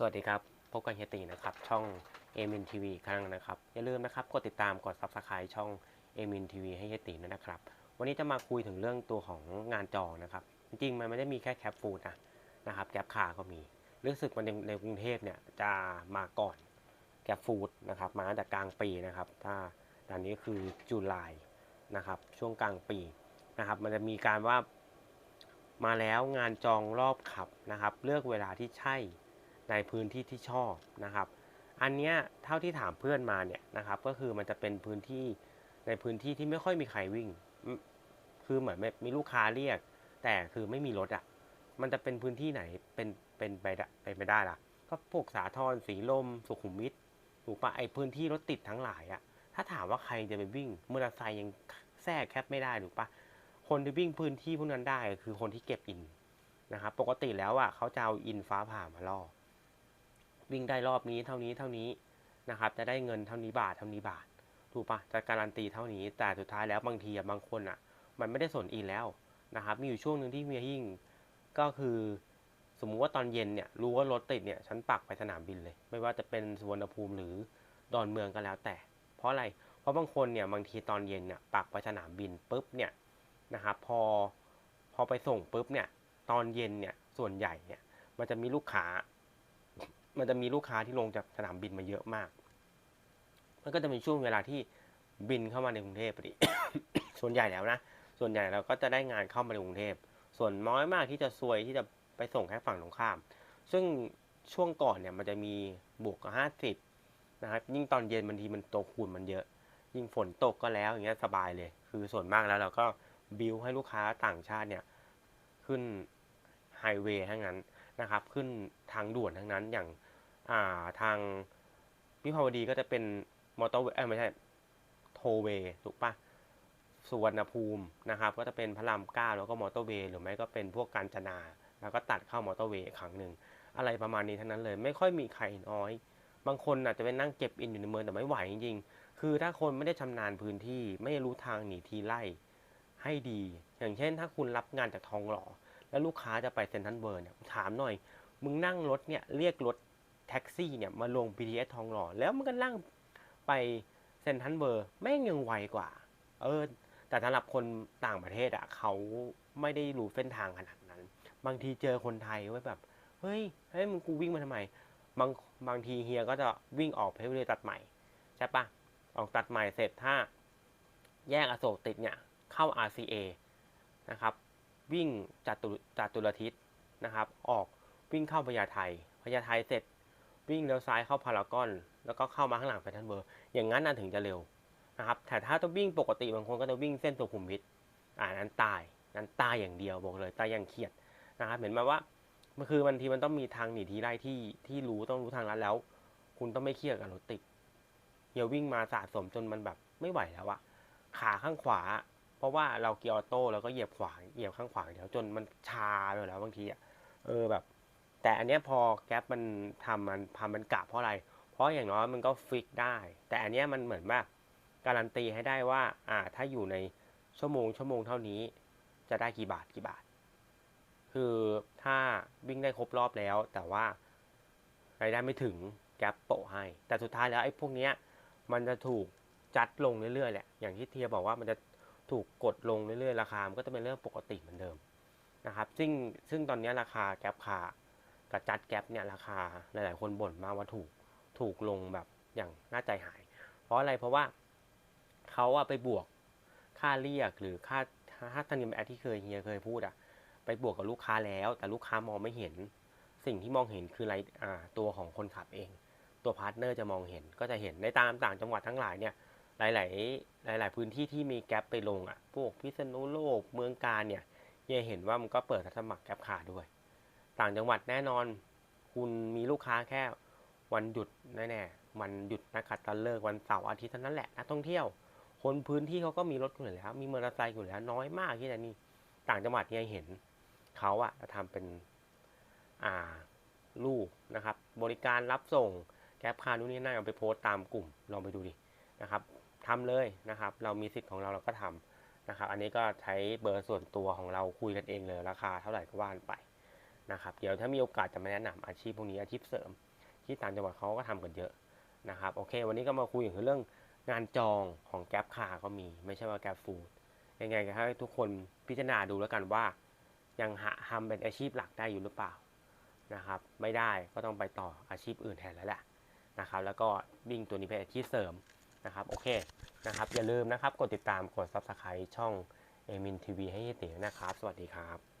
สวัสดีครับ พบกันเฮียตีนะครับ ช่องเอมินทีวีครั้งนะครับ อย่าลืมนะครับ กดติดตามกด subscribe ช่องเอมินทีวีให้เฮียตีนะครับ วันนี้จะมาคุยถึงเรื่องตัวของงานจองนะครับ จริงๆ มันไม่ได้มีแค่แคปฟูดนะนะครับแกร็บคาร์ก็มีรู้สึกมันในในกรุงเทพเนี่ยจะมาก่อนแกร็บฟูดนะครับมาตั้งแต่กลางปีนะครับถ้าตอนนี้คือจุลายนะครับช่วงกลางปีนะครับมันจะมีการว่ามาแล้วงานจองรอบขับนะครับ เลือกเวลาที่ใช่ ในพื้นที่ที่ชอบนะครับ อันเนี้ยเท่าที่ถามเพื่อนมาเนี่ยนะครับก็คือมันจะเป็นพื้นที่ในพื้นที่ที่ไม่ค่อยมีใครวิ่ง คือเหมือนมีลูกค้าเรียก แต่คือไม่มีรถอะ่ะ มันจะเป็นพื้นที่ไหนเป็นเป็นไปได้ไปไม่ได้ล่ะ ก็พวกสาทรสีลม สุขุมวิทถูกปะไอพื้นที่รถติดทั้งหลายอะ่ะ ถ้าถามว่าใครจะไปวิ่งมอเตอร์ไซค์ยังแทรกแคบไม่ได้ถูกปะคนที่วิ่งพื้นที่พวกนั้นได้คือคนที่เก็บอินนะครับ ปกติแล้วอะเขาจะเอาอินฟ้าผ่ามาล่อ วิ่งได้รอบนี้เท่านี้เท่านี้นะครับ จะได้เงินเท่านี้บาทเท่านี้บาท ถูกปะจะการันตีเท่านี้ แต่สุดท้ายแล้วบางทีบางคนอะ มันไม่ได้สนอินแล้วนะครับ มีอยู่ช่วงหนึ่งที่เมียหิ่งก็คือ สมมุติว่าตอนเย็นเนี่ยรู้ว่ารถติดเนี่ยฉันปักไปสนามบินเลย ไม่ว่าจะเป็นสุวรรณภูมิหรือดอนเมืองก็แล้วแต่ เพราะอะไร เพราะบางคนเนี่ยบางทีตอนเย็นเนี่ยปักไปสนามบินปุ๊บเนี่ยนะครับพอพอไปส่งปุ๊บเนี่ยตอนเย็นเนี่ยส่วนใหญ่เนี่ยมันจะมีลูกค้า มันจะมีลูกค้าที่ลงจากสนามบินมาเยอะมาก มันก็จะเป็นช่วงเวลาที่บินเข้ามาในกรุงเทพพอดี ส่วนใหญ่แล้วนะ ส่วนใหญ่เราก็จะได้งานเข้ามาในกรุงเทพ ส่วนน้อยมากที่จะซวยที่จะไปส่งแค่ฝั่งตรงข้าม ซึ่งช่วงก่อนเนี่ยมันจะมีบวกกับห้าสิบนะครับ ยิ่งตอนเย็นบางทีมันตัวคูณมันเยอะ ยิ่งฝนตกก็แล้วอย่างเงี้ยสบายเลย คือส่วนมากแล้วเราก็บิวให้ลูกค้าต่างชาติเนี่ยขึ้นไฮเวย์ทั้งนั้นนะครับ ขึ้นทางด่วนทั้งนั้นอย่าง อ่าทางวิภาวดีก็จะเป็นมอเตอร์เวย์ไม่ใช่โทเวย์ถูกปะสุวรรณภูมินะครับ ก็จะเป็นพระรามเก้าแล้วก็มอเตอร์เวย์หรือไม่ก็เป็นพวกกาญจนา แล้วก็ตัดเข้ามอเตอร์เวย์ครั้งหนึ่งอะไรประมาณนี้ทั้งนั้นเลย ไม่ค่อยมีใครน้อย บางคนอาจจะเป็นนั่งเก็บอินอยู่ในเมืองแต่ไม่ไหวจริงๆ คือถ้าคนไม่ได้ชำนาญพื้นที่ไม่รู้ทางหนีทีไล่ให้ดี อย่างเช่น ถ้าคุณรับงานจากทองหล่อ แล้วลูกค้าจะไปเซ็นทรัลเวิร์เนี่ยถามหน่อย มึงนั่งรถเนี่ยเรียกรถ แท็กซี่เนี่ยมาลง BTS ทองหล่อ แล้วมันก็นั่งไปเซนทรัลเวิร์แม่งยังไวกว่า เออ แต่สำหรับคนต่างประเทศอะเขาไม่ได้รู้เส้นทางขนาดนั้น บางทีเจอคนไทยไว้แบบ เฮ้ยเฮ้ยมึงกูวิ่งมาทำไม บางบางทีเฮียก็จะวิ่งออกเพชรบุรีตัดใหม่ ใช่ปะออกตัดใหม่เสร็จถ้า แยกอโศกติดเนี่ย เข้า RCA นะครับ วิ่งจัตุจัตุรทิศนะครับ ออกวิ่งเข้าพญาไทพญาไทเสร็จ วิ่งเลี้ยวซ้ายเข้าพารากอน แล้วก็เข้ามาข้างหลังแฟชั่นเบอร์ อย่างนั้นน่ะถึงจะเร็วนะครับ แต่ถ้าต้องวิ่งปกติบางคนก็จะวิ่งเส้นสุขุมวิทอ่านั้นตาย นั้นตายอย่างเดียวบอกเลยตายอย่างเครียดนะครับ เห็นไหมว่ามันคือบางทีมันต้องมีทางหนีทีไล่ที่ที่รู้ต้องรู้ทางลัดแล้ว คุณต้องไม่เครียดกับรถติดเฮียวิ่งมาสะสมจนมันแบบไม่ไหวแล้วอะขาข้างขวา เพราะว่าเราเกียร์ออโต้แล้วก็เหยียบขวาเหยียบข้างขวาเดี๋ยวจนมันชาไปแล้วบางทีอะเออแบบ แต่อันเนี้ยพอแก๊ปมันทำมันทำมันกะเพราะอะไร เพราะอย่างน้อยมันก็ฟิกได้ แต่อันเนี้ยมันเหมือนว่าการันตีให้ได้ว่าอ่าถ้าอยู่ในชั่วโมงชั่วโมงเท่านี้ จะได้กี่บาทกี่บาท คือถ้าวิ่งได้ครบรอบแล้ว แต่ว่ารายได้ไม่ถึงแก๊ปโปะให้ แต่สุดท้ายแล้วไอ้พวกเนี้ยมันจะถูกจัดลงเรื่อยๆแหละ อย่างที่เทียบอกว่ามันจะถูกกดลงเรื่อยๆ ราคา มันก็จะเป็นเรื่องปกติเหมือนเดิมนะครับ ซึ่งซึ่งตอนนี้ราคาแก๊ปคา กับจัดแก๊ปเนี่ยราคาหลายๆ คนบ่นมากว่าถูกถูกลงแบบอย่างน่าใจหาย เพราะอะไรเพราะว่าเขาอะไปบวกค่าเรียกหรือค่าค่าธรรมเนียมแอดที่เคยเฮียเคยพูดอะไปบวกกับลูกค้าแล้ว แต่ลูกค้ามองไม่เห็น สิ่งที่มองเห็นคือไรอ่าตัวของคนขับเอง ตัวพาร์ทเนอร์จะมองเห็นก็จะเห็นในตามต่างจังหวัดทั้งหลายเนี่ยหลาย ๆ หลาย ๆ พื้นที่ที่มีแก๊ปไปลงอะพวกพิษณุโลกเมืองการเนี่ยเฮียเห็นว่ามันก็เปิดสมัครแก๊ปขาด้วย ต่างจังหวัดแน่นอน คุณมีลูกค้าแค่วันหยุดแน่ๆวันหยุดนักขัตฤกษ์วันเสาร์อาทิตย์เท่านั้นแหละนักท่องเที่ยว คนพื้นที่เขาก็มีรถอยู่แล้วมีมอเตอร์ไซค์อยู่แล้วน้อยมากที่จะนี่ต่างจังหวัดเนี่ยเห็นเขาอะจะทำเป็นอ่ารูปนะครับ บริการรับส่งแก๊ปคาร์นู่นนี่นั่นเอาไปโพสต์ตามกลุ่มลองไปดูดินะครับทำเลยนะครับ เรามีสิทธิ์ของเราเราก็ทำนะครับ อันนี้ก็ใช้เบอร์ส่วนตัวของเราคุยกันเองเลยราคาเท่าไหร่ก็ว่านไป นะครับ เดี๋ยวถ้ามีโอกาสจะมาแนะนำอาชีพพวกนี้อาชีพเสริม ที่ต่างจังหวัดเขาก็ทำกันเยอะนะครับ โอเค วันนี้ก็มาคุยถึงเรื่องงานจองของแก๊ปคาก็มี ไม่ใช่ว่าแก๊ปฟูดยังไงก็ให้ทุกคนพิจารณาดูแล้วกันว่า ยังหาทำเป็นอาชีพหลักได้อยู่หรือเปล่านะครับ ไม่ได้ก็ต้องไปต่ออาชีพอื่นแทนแล้วแหละนะครับ แล้วก็วิ่งตัวนี้เป็นอาชีพเสริมนะครับ โอเคนะครับ อย่าลืมนะครับ กดติดตามกด subscribe ช่องเอมินทีวีให้เตีนะครับ สวัสดีครับ